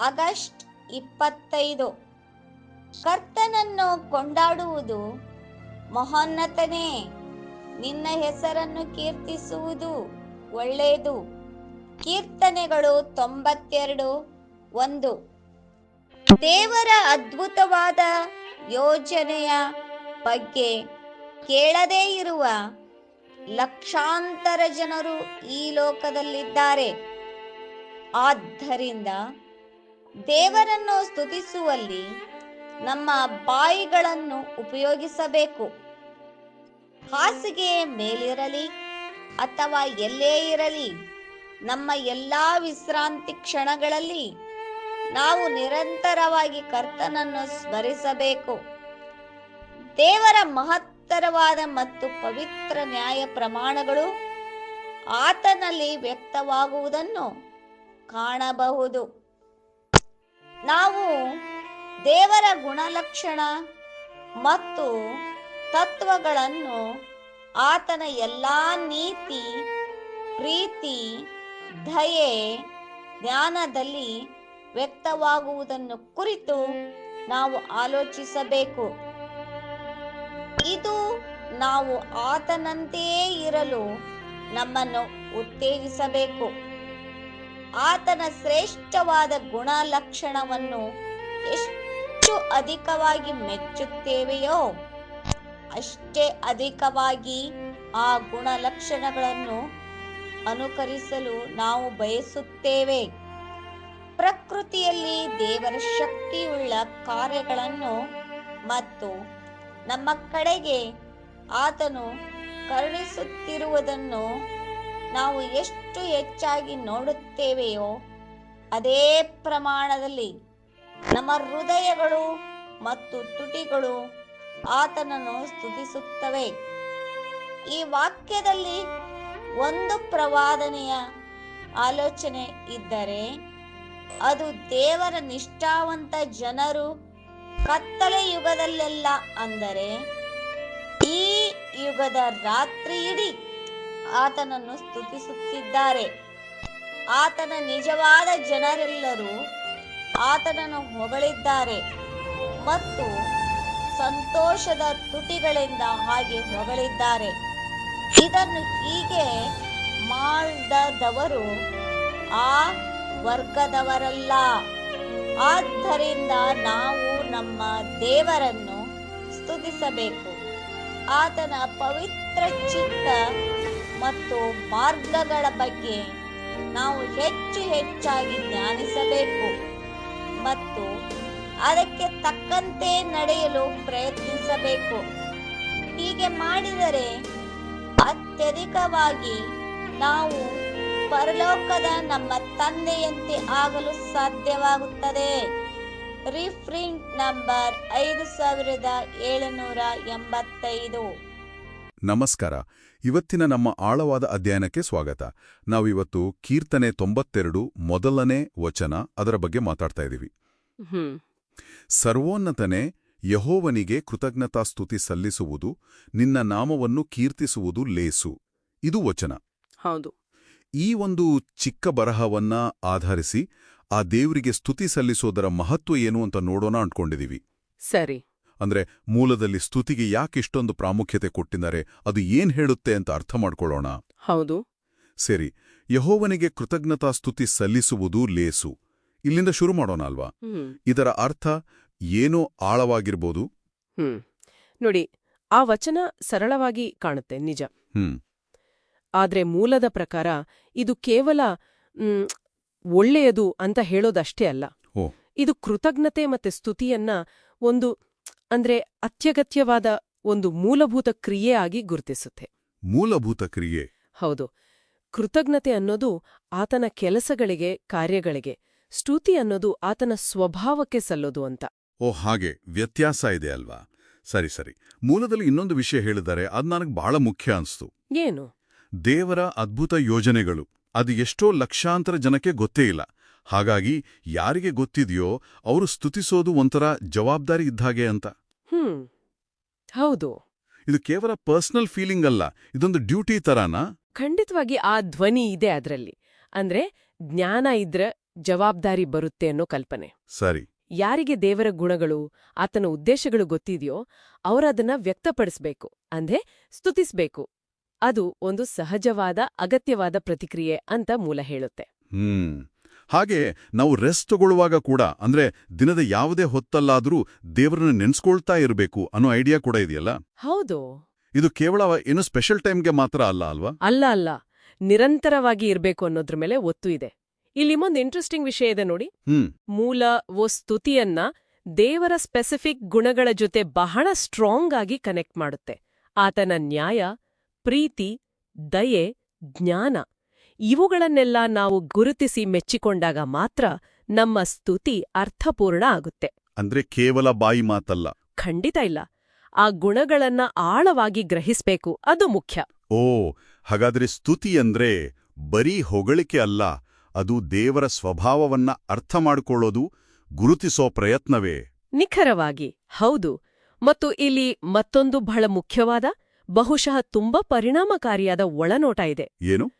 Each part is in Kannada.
ಆಗಸ್ಟ್ ಇಪ್ಪತ್ತೈದು. ಕರ್ತನನ್ನು ಕೊಂಡಾಡುವುದು ಮಹೋನ್ನತನೇ. ನಿನ್ನ ಹೆಸರನ್ನು ಕೀರ್ತಿಸುವುದು ಒಳ್ಳೆಯದು. ಕೀರ್ತನೆಗಳು ತೊಂಬತ್ತೆರಡು, ಒಂದು. ದೇವರ ಅದ್ಭುತವಾದ ಯೋಜನೆಯ ಬಗ್ಗೆ ಕೇಳದೇ ಇರುವ ಲಕ್ಷಾಂತರ ಜನರು ಈ ಲೋಕದಲ್ಲಿದ್ದಾರೆ. ಆದ್ದರಿಂದ ದೇವರನ್ನು ಸ್ತುತಿಸುವಲ್ಲಿ ನಮ್ಮ ಬಾಯಿಗಳನ್ನು ಉಪಯೋಗಿಸಬೇಕು. ಹಾಸಿಗೆ ಮೇಲಿರಲಿ ಅಥವಾ ಎಲ್ಲೇ ಇರಲಿ, ನಮ್ಮ ಎಲ್ಲಾ ವಿಶ್ರಾಂತಿ ಕ್ಷಣಗಳಲ್ಲಿ ನಾವು ನಿರಂತರವಾಗಿ ಕರ್ತನನ್ನು ಸ್ಮರಿಸಬೇಕು. ದೇವರ ಮಹತ್ತರವಾದ ಮತ್ತು ಪವಿತ್ರ ನ್ಯಾಯ ಪ್ರಮಾಣಗಳು ಆತನಲ್ಲಿ ವ್ಯಕ್ತವಾಗುವುದನ್ನು ಕಾಣಬಹುದು. ದೇವರ ಗುಣಲಕ್ಷಣ ಮತ್ತು ತತ್ವಗಳನ್ನು ಆತನ ಎಲ್ಲಾ ನೀತಿ, ಪ್ರೀತಿ, ದಯೆ ಜ್ಞಾನದಲ್ಲಿ ವ್ಯಕ್ತವಾಗುವುದನ್ನು ಕುರಿತು ನಾವು ಆಲೋಚಿಸಬೇಕು. ಇದು ನಾವು ಆತನಂತೆಯೇ ಇರಲು ನಮ್ಮನ್ನು ಉತ್ತೇಜಿಸಬೇಕು. ಆತನ ಶ್ರೇಷ್ಠವಾದ ಗುಣಲಕ್ಷಣವನ್ನು ಎಷ್ಟು ಅಧಿಕವಾಗಿ ಮೆಚ್ಚುತ್ತೇವೆಯೋ ಅಷ್ಟೇ ಅಧಿಕವಾಗಿ ಆ ಗುಣಲಕ್ಷಣಗಳನ್ನು ಅನುಕರಿಸಲು ನಾವು ಬಯಸುತ್ತೇವೆ. ಪ್ರಕೃತಿಯಲ್ಲಿ ದೇವರ ಶಕ್ತಿಯುಳ್ಳ ಕಾರ್ಯಗಳನ್ನು ಮತ್ತು ನಮ್ಮ ಕಡೆಗೆ ಆತನು ಕರುಣಿಸುತ್ತಿರುವುದನ್ನು ನಾವು ಎಷ್ಟು ಹೆಚ್ಚಾಗಿ ನೋಡುತ್ತೇವೆಯೋ ಅದೇ ಪ್ರಮಾಣದಲ್ಲಿ ನಮ್ಮ ಹೃದಯಗಳು ಮತ್ತು ತುಟಿಗಳು ಆತನನ್ನು ಸ್ತುತಿಸುತ್ತವೆ. ಈ ವಾಕ್ಯದಲ್ಲಿ ಒಂದು ಪ್ರವಾದನೆಯ ಆಲೋಚನೆ ಇದ್ದರೆ ಅದು ದೇವರ ನಿಷ್ಠಾವಂತ ಜನರು ಕತ್ತಲೆ ಯುಗದಲ್ಲೆಲ್ಲ ಅಂದರೆ ಈ ಯುಗದ ರಾತ್ರಿ ಇಡೀ ಆತನನ್ನು ಸ್ತುತಿಸುತ್ತಿದ್ದಾರೆ. ಆತನ ನಿಜವಾದ ಜನರೆಲ್ಲರೂ ಆತನನ್ನು ಹೊಗಳಿದ್ದಾರೆ. ಮತ್ತು ಸಂತೋಷದ ತುಟಿಗಳಿಂದ ಹಾಗೆ ಹೊಗಳಿದ್ದಾರೆ. ಇದನ್ನು ಹೀಗೆ ಮಾಡದವರು ಆ ವರ್ಗದವರಲ್ಲ. ಆದ್ದರಿಂದ ನಾವು ನಮ್ಮ ದೇವರನ್ನು ಸ್ತುತಿಸಬೇಕು. ಆತನ ಪವಿತ್ರ ಚಿತ್ತ ಮತ್ತು ಮಾರ್ಗಗಳ ಬಗ್ಗೆ ನಾವು ಹೆಚ್ಚು ಹೆಚ್ಚಾಗಿ ಜ್ಞಾನಿಸಬೇಕು ಮತ್ತು ಅದಕ್ಕೆ ತಕ್ಕಂತೆ ನಡೆಯಲು ಪ್ರಯತ್ನಿಸಬೇಕು. ಹೀಗೆ ಮಾಡಿದರೆ ಅತ್ಯಧಿಕವಾಗಿ ನಾವು ಪರಲೋಕದ ನಮ್ಮ ತಂದೆಯಂತೆ ಆಗಲು ಸಾಧ್ಯವಾಗುತ್ತದೆ. ರಿಫ್ರಿಂಟ್ ನಂಬರ್ ಐದು ಸಾವಿರದ ಏಳುನೂರ ಎಂಬತ್ತೈದು. ನಮಸ್ಕಾರ. ಇವತ್ತಿನ ನಮ್ಮ ಆಳವಾದ ಅಧ್ಯಯನಕ್ಕೆ ಸ್ವಾಗತ. ನಾವಿವತ್ತು ಕೀರ್ತನೆ ತೊಂಬತ್ತೆರಡು ಮೊದಲನೇ ವಚನ ಅದರ ಬಗ್ಗೆ ಮಾತಾಡ್ತಾ ಇದ್ದೀವಿ. ಸರ್ವೋನ್ನತನೆ ಯಹೋವನಿಗೆ ಕೃತಜ್ಞತಾಸ್ತುತಿ ಸಲ್ಲಿಸುವುದು ನಿನ್ನ ನಾಮವನ್ನು ಕೀರ್ತಿಸುವುದು ಲೇಸು. ಇದು ವಚನ. ಹೌದು. ಈ ಒಂದು ಚಿಕ್ಕ ಬರಹವನ್ನ ಆಧರಿಸಿ ಆ ದೇವರಿಗೆ ಸ್ತುತಿ ಸಲ್ಲಿಸೋದರ ಮಹತ್ವ ಏನು ಅಂತ ನೋಡೋಣ ಅಂದ್ಕೊಂಡಿದೀವಿ. ಸರಿ. ಅಂದ್ರೆ ಮೂಲದಲ್ಲಿ ಸ್ತುತಿಗೆ ಯಾಕಿಷ್ಟೊಂದು ಪ್ರಾಮುಖ್ಯತೆ ಕೊಟ್ಟಿದ್ದಾರೆ ಅದು ಏನ್ ಹೇಳುತ್ತೆ ಅಂತ ಅರ್ಥ ಮಾಡ್ಕೊಳ್ಳೋಣ. ಹೌದು. ಸರಿ ಯಹೋವನಿಗೆ ಕೃತಜ್ಞತಾ ಸ್ತುತಿ ಸಲ್ಲಿಸುವುದು ಲೇಸು. ಇಲ್ಲಿಂದ ಶುರು ಮಾಡೋಣ ಅಲ್ವಾ? ಇದರ ಅರ್ಥ ಏನೋ ಆಳವಾಗಿರ್ಬೋದು. ಹ್ಮ್. ನೋಡಿ ಆ ವಚನ ಸರಳವಾಗಿ ಕಾಣುತ್ತೆ ನಿಜ. ಆದ್ರೆ ಮೂಲದ ಪ್ರಕಾರ ಇದು ಕೇವಲ ಒಳ್ಳೆಯದು ಅಂತ ಹೇಳೋದಷ್ಟೇ ಅಲ್ಲ. ಇದು ಕೃತಜ್ಞತೆ ಮತ್ತೆ ಸ್ತುತಿಯನ್ನ ಒಂದು ಅಂದ್ರೆ ಅತ್ಯಗತ್ಯವಾದ ಒಂದು ಮೂಲಭೂತ ಕ್ರಿಯೆ ಆಗಿ ಗುರುತಿಸುತ್ತೆ. ಮೂಲಭೂತ ಕ್ರಿಯೆ. ಹೌದು. ಕೃತಜ್ಞತೆ ಅನ್ನೋದು ಆತನ ಕೆಲಸಗಳಿಗೆ ಕಾರ್ಯಗಳಿಗೆ ಸ್ತುತಿ ಅನ್ನೋದು ಆತನ ಸ್ವಭಾವಕ್ಕೆ ಸಲ್ಲೋದು ಅಂತ. ಓ ಹಾಗೆ. ವ್ಯತ್ಯಾಸ ಇದೆ ಅಲ್ವಾ? ಸರಿ ಸರಿ. ಮೂಲದಲ್ಲಿ ಇನ್ನೊಂದು ವಿಷಯ ಹೇಳಿದ್ದಾರೆ. ಅದು ನನಗೆ ಬಹಳ ಮುಖ್ಯ ಅನ್ಸ್ತು. ಏನು? ದೇವರ ಅದ್ಭುತ ಯೋಜನೆಗಳು. ಅದು ಎಷ್ಟೋ ಲಕ್ಷಾಂತರ ಜನಕ್ಕೆ ಗೊತ್ತೇ ಇಲ್ಲ. ಹಾಗಾಗಿ ಯಾರಿಗೆ ಗೊತ್ತಿದೆಯೋ ಅವರು ಸ್ತುತಿಸೋದು ಒಂಥರ ಜವಾಬ್ದಾರಿ ಇದ್ದಾಗೆ ಅಂತ. ಹ್ಮ್. ಹೌದು. ಇದು ಕೇವಲ ಪರ್ಸನಲ್ ಫೀಲಿಂಗ್ ಅಲ್ಲ ಇದೊಂದು ಡ್ಯೂಟಿ ತರಾನ? ಖಂಡಿತವಾಗಿ ಆ ಧ್ವನಿ ಇದೆ ಅದರಲ್ಲಿ. ಅಂದ್ರೆ ಜ್ಞಾನ ಇದ್ರ ಜವಾಬ್ದಾರಿ ಬರುತ್ತೆ ಅನ್ನೋ ಕಲ್ಪನೆ. ಸರಿ. ಯಾರಿಗೆ ದೇವರ ಗುಣಗಳು ಆತನ ಉದ್ದೇಶಗಳು ಗೊತ್ತಿದೆಯೋ ಅವರದನ್ನ ವ್ಯಕ್ತಪಡಿಸ್ಬೇಕು ಅಂದ್ರೆ ಸ್ತುತಿಸ್ಬೇಕು. ಅದು ಒಂದು ಸಹಜವಾದ ಅಗತ್ಯವಾದ ಪ್ರತಿಕ್ರಿಯೆ ಅಂತ ಮೂಲ ಹೇಳುತ್ತೆ. ಹ್ಮ್. ಹಾಗೆ ನಾವು ರೆಸ್ಟ್ ತಗೊಳ್ಳುವಾಗ ಕೂಡ ಅಂದ್ರೆ ದಿನದ ಯಾವುದೇ ಹೊತ್ತಲ್ಲಾದ್ರೂ ದೇವರನ್ನ ನೆನೆಸ್ಕೊಳ್ತಾ ಇರಬೇಕು ಅನ್ನೋ ಐಡಿಯಾ ಕೂಡ ಇದೆಯಲ್ಲ? ಹೌದು. ಇದು ಕೇವಲ ಏನು ಸ್ಪೆಷಲ್ ಟೈಮ್ಗೆ ಮಾತ್ರ ಅಲ್ಲ ಅಲ್ವಾ? ಅಲ್ಲ ಅಲ್ಲ. ನಿರಂತರವಾಗಿ ಇರಬೇಕು ಅನ್ನೋದ್ರ ಮೇಲೆ ಒತ್ತು ಇದೆ. ಇಲ್ಲಿ ಒಂದು ಇಂಟ್ರೆಸ್ಟಿಂಗ್ ವಿಷಯ ಇದೆ ನೋಡಿ. ಹ್ಮ್. ಮೂಲ ಓ ಸ್ತುತಿಯನ್ನ ದೇವರ ಸ್ಪೆಸಿಫಿಕ್ ಗುಣಗಳ ಜೊತೆ ಬಹಳ ಸ್ಟ್ರಾಂಗ್ ಆಗಿ ಕನೆಕ್ಟ್ ಮಾಡುತ್ತೆ. ಆತನ ನ್ಯಾಯ ಪ್ರೀತಿ ದಯೆ ಜ್ಞಾನ. ಇವುಗಳನ್ನೆಲ್ಲ ನಾವು ಗುರುತಿಸಿ ಮೆಚ್ಚಿಕೊಂಡಾಗ ಮಾತ್ರ ನಮ್ಮ ಸ್ತುತಿ ಅರ್ಥಪೂರ್ಣ ಆಗುತ್ತೆ. ಅಂದ್ರೆ ಕೇವಲ ಬಾಯಿ ಮಾತಲ್ಲ. ಖಂಡಿತ ಇಲ್ಲ. ಆ ಗುಣಗಳನ್ನ ಆಳವಾಗಿ ಗ್ರಹಿಸ್ಬೇಕು ಅದು ಮುಖ್ಯ. ಓ ಹಾಗಾದ್ರೆ ಸ್ತುತಿ ಅಂದ್ರೆ ಬರೀ ಹೊಗಳಿಕೆ ಅಲ್ಲ ಅದು ದೇವರ ಸ್ವಭಾವವನ್ನ ಅರ್ಥ ಮಾಡಿಕೊಳ್ಳೋದು ಗುರುತಿಸೋ ಪ್ರಯತ್ನವೇ? ನಿಖರವಾಗಿ ಹೌದು. ಮತ್ತು ಇಲ್ಲಿ ಮತ್ತೊಂದು ಬಹಳ ಮುಖ್ಯವಾದ ಬಹುಶಃ ತುಂಬಾ ಪರಿಣಾಮಕಾರಿಯಾದ ಒಳನೋಟ ಇದೆ. ಏನು?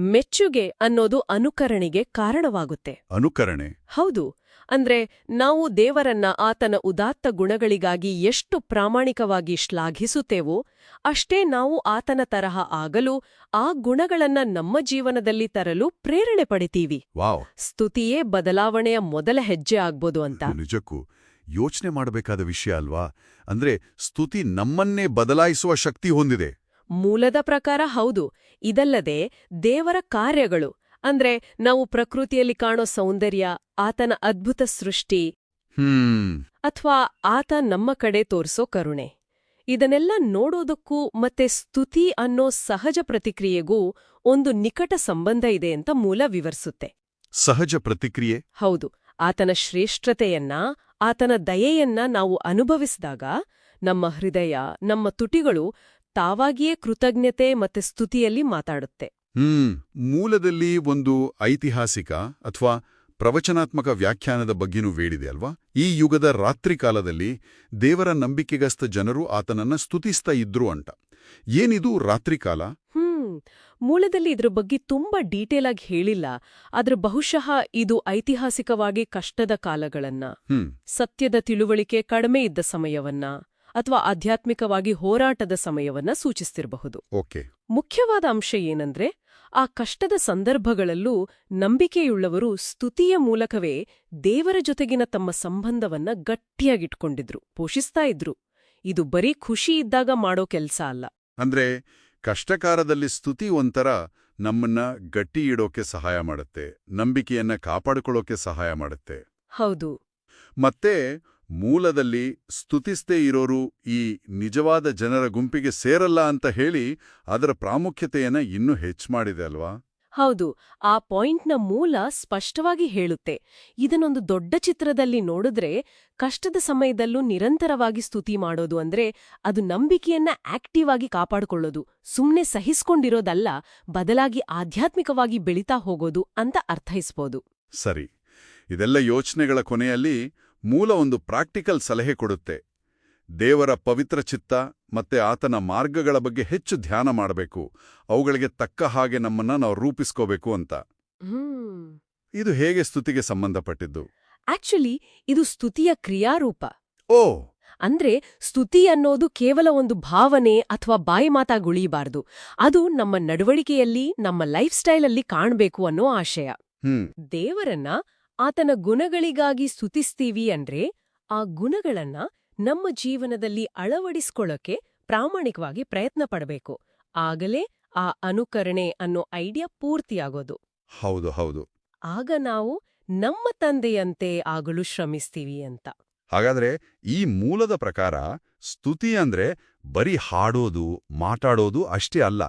ಮೆಚ್ಚುಗೆ ಅನ್ನೋದು ಅನುಕರಣೆಗೆ ಕಾರಣವಾಗುತ್ತೆ. ಅನುಕರಣೆ. ಹೌದು. ಅಂದ್ರೆ ನಾವು ದೇವರನ್ನ ಆತನ ಉದಾತ್ತ ಗುಣಗಳಿಗಾಗಿ ಎಷ್ಟು ಪ್ರಾಮಾಣಿಕವಾಗಿ ಶ್ಲಾಘಿಸುತ್ತೇವೋ ಅಷ್ಟೇ ನಾವು ಆತನ ತರಹ ಆಗಲು ಆ ಗುಣಗಳನ್ನ ನಮ್ಮ ಜೀವನದಲ್ಲಿ ತರಲು ಪ್ರೇರಣೆ ಪಡಿತೀವಿ. ವಾವ್. ಸ್ತುತಿಯೇ ಬದಲಾವಣೆಯ ಮೊದಲ ಹೆಜ್ಜೆ ಆಗ್ಬೋದು ಅಂತ. ನಿಜಕ್ಕೂ ಯೋಚನೆ ಮಾಡಬೇಕಾದ ವಿಷಯ ಅಲ್ವಾ? ಅಂದ್ರೆ ಸ್ತುತಿ ನಮ್ಮನ್ನೇ ಬದಲಾಯಿಸುವ ಶಕ್ತಿ ಹೊಂದಿದೆ. ಮೂಲದ ಪ್ರಕಾರ ಹೌದು. ಇದಲ್ಲದೆ ದೇವರ ಕಾರ್ಯಗಳು ಅಂದ್ರೆ ನಾವು ಪ್ರಕೃತಿಯಲ್ಲಿ ಕಾಣೋ ಸೌಂದರ್ಯ ಆತನ ಅದ್ಭುತ ಸೃಷ್ಟಿ ಅಥವಾ ಆತ ನಮ್ಮ ಕಡೆ ತೋರಿಸೋ ಕರುಣೆ. ಇದನ್ನೆಲ್ಲ ನೋಡೋದಕ್ಕೂ ಮತ್ತೆ ಸ್ತುತಿ ಅನ್ನೋ ಸಹಜ ಪ್ರತಿಕ್ರಿಯೆಗೂ ಒಂದು ನಿಕಟ ಸಂಬಂಧ ಇದೆ ಅಂತ ಮೂಲ ವಿವರಿಸುತ್ತೆ. ಸಹಜ ಪ್ರತಿಕ್ರಿಯೆ? ಹೌದು. ಆತನ ಶ್ರೇಷ್ಠತೆಯನ್ನ ಆತನ ದಯೆಯನ್ನ ನಾವು ಅನುಭವಿಸಿದಾಗ ನಮ್ಮ ಹೃದಯ ನಮ್ಮ ತುಟಿಗಳು ತಾವಾಗಿಯೇ ಕೃತಜ್ಞತೆ ಮತ್ತೆ ಸ್ತುತಿಯಲ್ಲಿ ಮಾತಾಡುತ್ತೆ. ಹ್ಮ್ ಮೂಲದಲ್ಲಿ ಒಂದು ಐತಿಹಾಸಿಕ ಅಥವಾ ಪ್ರವಚನಾತ್ಮಕ ವ್ಯಾಖ್ಯಾನದ ಬಗ್ಗೆನೂ ವೇಳಿದೆ ಅಲ್ವಾ? ಈ ಯುಗದ ರಾತ್ರಿ ಕಾಲದಲ್ಲಿ ದೇವರ ನಂಬಿಕೆಗಸ್ತ ಜನರು ಆತನನ್ನ ಸ್ತುತಿಸ್ತಾ ಇದ್ರು ಅಂತ. ಏನಿದು ರಾತ್ರಿ ಕಾಲ? ಹ್ಮ್ ಮೂಲದಲ್ಲಿ ಇದ್ರ ಬಗ್ಗೆ ತುಂಬಾ ಡೀಟೇಲ್ ಆಗಿ ಹೇಳಿಲ್ಲ. ಆದ್ರೆ ಬಹುಶಃ ಇದು ಐತಿಹಾಸಿಕವಾಗಿ ಕಷ್ಟದ ಕಾಲಗಳನ್ನ ಹ್ಮ್. ಸತ್ಯದ ತಿಳುವಳಿಕೆ ಕಡಿಮೆ ಇದ್ದ ಸಮಯವನ್ನ ಅಥವಾ ಆಧ್ಯಾತ್ಮಿಕವಾಗಿ ಹೋರಾಟದ ಸಮಯವನ್ನ ಸೂಚಿಸ್ತಿರಬಹುದು. ಓಕೆ. ಮುಖ್ಯವಾದ ಅಂಶ ಏನಂದ್ರೆ ಆ ಕಷ್ಟದ ಸಂದರ್ಭಗಳಲ್ಲೂ ನಂಬಿಕೆಯುಳ್ಳವರು ಸ್ತುತಿಯ ಮೂಲಕವೇ ದೇವರ ಜೊತೆಗಿನ ತಮ್ಮ ಸಂಬಂಧವನ್ನ ಗಟ್ಟಿಯಾಗಿಟ್ಕೊಂಡಿದ್ರು ಪೋಷಿಸ್ತಾ ಇದ್ರು. ಇದು ಬರೀ ಖುಷಿ ಇದ್ದಾಗ ಮಾಡೋ ಕೆಲ್ಸ ಅಲ್ಲ. ಅಂದ್ರೆ ಕಷ್ಟಕಾರದಲ್ಲಿ ಸ್ತುತಿ ಒಂಥರ ನಮ್ಮನ್ನ ಗಟ್ಟಿ ಇಡೋಕೆ ಸಹಾಯ ಮಾಡುತ್ತೆ ನಂಬಿಕೆಯನ್ನ ಕಾಪಾಡಿಕೊಳ್ಳೋಕೆ ಸಹಾಯ ಮಾಡುತ್ತೆ. ಹೌದು. ಮತ್ತೆ ಮೂಲದಲ್ಲಿ ಸ್ತುತಿಸ್ದೇ ಇರೋರು ಈ ನಿಜವಾದ ಜನರ ಗುಂಪಿಗೆ ಸೇರಲ್ಲ ಅಂತ ಹೇಳಿ ಅದರ ಪ್ರಾಮುಖ್ಯತೆಯನ್ನ ಇನ್ನೂ ಹೆಚ್ಚು ಮಾಡಿದೆ ಅಲ್ವಾ? ಹೌದು ಆ ಪಾಯಿಂಟ್ನ ಮೂಲ ಸ್ಪಷ್ಟವಾಗಿ ಹೇಳುತ್ತೆ. ಇದನ್ನೊಂದು ದೊಡ್ಡ ಚಿತ್ರದಲ್ಲಿ ನೋಡಿದ್ರೆ ಕಷ್ಟದ ಸಮಯದಲ್ಲೂ ನಿರಂತರವಾಗಿ ಸ್ತುತಿ ಮಾಡೋದು ಅಂದ್ರೆ ಅದು ನಂಬಿಕೆಯನ್ನ ಆಕ್ಟಿವ್ ಆಗಿ ಕಾಪಾಡಿಕೊಳ್ಳೋದು ಸುಮ್ನೆ ಸಹಿಸ್ಕೊಂಡಿರೋದಲ್ಲ ಬದಲಾಗಿ ಆಧ್ಯಾತ್ಮಿಕವಾಗಿ ಬೆಳೀತಾ ಹೋಗೋದು ಅಂತ ಅರ್ಥೈಸ್ಬೋದು. ಸರಿ ಇದೆಲ್ಲ ಯೋಚನೆಗಳ ಕೊನೆಯಲ್ಲಿ ಮೂಲ ಒಂದು ಪ್ರಾಕ್ಟಿಕಲ್ ಸಲಹೆ ಕೊಡುತ್ತೆ. ದೇವರ ಪವಿತ್ರ ಚಿತ್ತ ಮತ್ತೆ ಆತನ ಮಾರ್ಗಗಳ ಬಗ್ಗೆ ಹೆಚ್ಚು ಧ್ಯಾನ ಮಾಡಬೇಕು. ಅವುಗಳಿಗೆ ತಕ್ಕ ಹಾಗೆ ನಮ್ಮನ್ನ ನಾವು ರೂಪಿಸ್ಕೋಬೇಕು ಅಂತ. ಇದು ಹೇಗೆ ಸ್ತುತಿಗೆ ಸಂಬಂಧಪಟ್ಟಿದ್ದು? ಆಕ್ಚುಲಿ ಇದು ಸ್ತುತಿಯ ಕ್ರಿಯಾರೂಪ. ಓ! ಅಂದ್ರೆ ಸ್ತುತಿ ಅನ್ನೋದು ಕೇವಲ ಒಂದು ಭಾವನೆ ಅಥವಾ ಬಾಯಿ ಮಾತಾಗುಳಿಬಾರ್ದು ಅದು ನಮ್ಮ ನಡವಳಿಕೆಯಲ್ಲಿ ನಮ್ಮ ಲೈಫ್ ಸ್ಟೈಲಲ್ಲಿ ಕಾಣಬೇಕು ಅನ್ನೋ ಆಶಯ. ದೇವರನ್ನ ಆತನ ಗುಣಗಳಿಗಾಗಿ ಸ್ತುತಿಸ್ತೀವಿ ಅಂದ್ರೆ ಆ ಗುಣಗಳನ್ನ ನಮ್ಮ ಜೀವನದಲ್ಲಿ ಅಳವಡಿಸ್ಕೊಳ್ಳೋಕೆ ಪ್ರಾಮಾಣಿಕವಾಗಿ ಪ್ರಯತ್ನ ಪಡಬೇಕು. ಆಗಲೇ ಆ ಅನುಕರಣೆ ಅನ್ನೋ ಐಡಿಯಾ ಪೂರ್ತಿಯಾಗೋದು. ಹೌದು ಹೌದು. ಆಗ ನಾವು ನಮ್ಮ ತಂದೆಯಂತೆ ಆಗಲು ಶ್ರಮಿಸ್ತೀವಿ ಅಂತ. ಹಾಗಾದ್ರೆ ಈ ಮೂಲದ ಪ್ರಕಾರ ಸ್ತುತಿ ಅಂದ್ರೆ ಬರೀ ಹಾಡೋದು ಮಾತಾಡೋದು ಅಷ್ಟೇ ಅಲ್ಲ.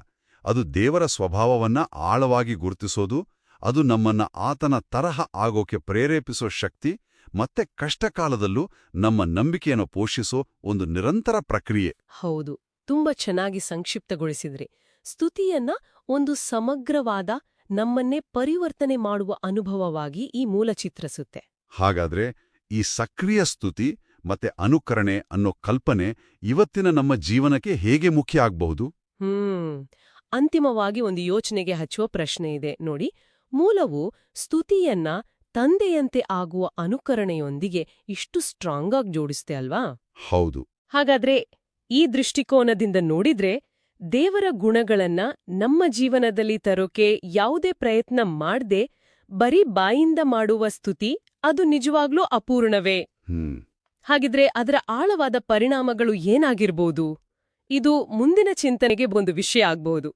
ಅದು ದೇವರ ಸ್ವಭಾವವನ್ನ ಆಳವಾಗಿ ಗುರುತಿಸೋದು ಅದು ನಮ್ಮನ್ನ ಆತನ ತರಹ ಆಗೋಕೆ ಪ್ರೇರೇಪಿಸೋ ಶಕ್ತಿ ಮತ್ತೆ ಕಷ್ಟಕಾಲದಲ್ಲೂ ನಮ್ಮ ನಂಬಿಕೆಯನ್ನು ಪೋಷಿಸೋ ಒಂದು ನಿರಂತರ ಪ್ರಕ್ರಿಯೆ. ಹೌದು ತುಂಬಾ ಚೆನ್ನಾಗಿ ಸಂಕ್ಷಿಪ್ತಗೊಳಿಸಿದ್ರಿ. ಸ್ತುತಿಯನ್ನ ಒಂದು ಸಮಗ್ರವಾದ ನಮ್ಮನ್ನೇ ಪರಿವರ್ತನೆ ಮಾಡುವ ಅನುಭವವಾಗಿ ಈ ಮೂಲ ಚಿತ್ರಿಸುತ್ತೆ. ಹಾಗಾದ್ರೆ ಈ ಸಕ್ರಿಯ ಸ್ತುತಿ ಮತ್ತೆ ಅನುಕರಣೆ ಅನ್ನೋ ಕಲ್ಪನೆ ಇವತ್ತಿನ ನಮ್ಮ ಜೀವನಕ್ಕೆ ಹೇಗೆ ಮುಖ್ಯ ಆಗಬಹುದು? ಹ್ಮ್ ಅಂತಿಮವಾಗಿ ಒಂದು ಯೋಚನೆಗೆ ಹಚ್ಚುವ ಪ್ರಶ್ನೆ ಇದೆ. ನೋಡಿ ಮೂಲವು ಸ್ತುತಿಯನ್ನ ತಂದೆಯಂತೆ ಆಗುವ ಅನುಕರಣೆಯೊಂದಿಗೆ ಇಷ್ಟು ಸ್ಟ್ರಾಂಗ್ ಆಗಿ ಜೋಡಿಸ್ತೆ ಅಲ್ವಾ? ಹೌದು. ಹಾಗಾದ್ರೆ ಈ ದೃಷ್ಟಿಕೋನದಿಂದ ನೋಡಿದ್ರೆ ದೇವರ ಗುಣಗಳನ್ನ ನಮ್ಮ ಜೀವನದಲ್ಲಿ ತರೋಕೆ ಯಾವುದೇ ಪ್ರಯತ್ನ ಮಾಡ್ದೆ ಬರೀ ಬಾಯಿಂದ ಮಾಡುವ ಸ್ತುತಿ ಅದು ನಿಜವಾಗ್ಲೂ ಅಪೂರ್ಣವೇ. ಹಾಗಿದ್ರೆ ಅದರ ಆಳವಾದ ಪರಿಣಾಮಗಳು ಏನಾಗಿರ್ಬೋದು? ಇದು ಮುಂದಿನ ಚಿಂತನೆಗೆ ಒಂದು ವಿಷಯ ಆಗ್ಬಹುದು